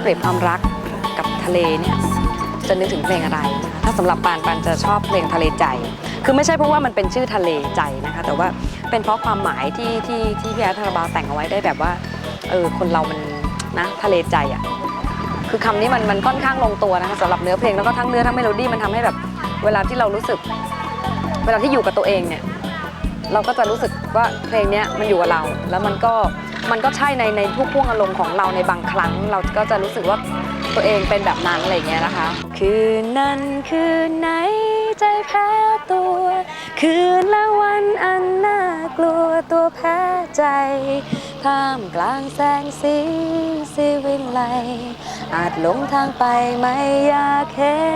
เปรียบความรักกับทะเลเนี่ยจะนึกถึงเพลงอะไรนะคะถ้าสำหรับปานปานจะชอบเพลงทะเลใจ คือไม่ใช่เพราะว่ามันเป็นชื่อทะเลใจนะคะ แต่ว่าเป็นเพราะความหมายที่ที่ที่พี่แอดคาราบาแต่งเอาไว้ได้แบบว่าเออคนเรามันนะทะเลใจอะคือคำนี้มันมันค่อนข้างลงตัวนะคะสำหรับเนื้อเพลงแล้วก็ทั้งเนื้อทั้งเมโลดี้มันทำให้แบบเวลาที่เรารู้สึก เวลาที่อยู่กับตัวเองเนี่ย เราก็จะรู้สึกว่าเพลงนี้มันอยู่กับเรา แล้วมันก็มันก็ใช่ในในทุกพ่วงอารมณ์ของเราในบางครั้ง เราก็จะรู้สึกว่าตัวเองเป็นแบบนั้นอะไรเงี้ยนะคะ คืนนั้นคืนไหนใจแพ้ตัว คืนและวันอันน่ากลัวตัวแพ้ใจท่ามกลางแสงสีสีวิไลอาจหลงทางไปไม่อยากเห็น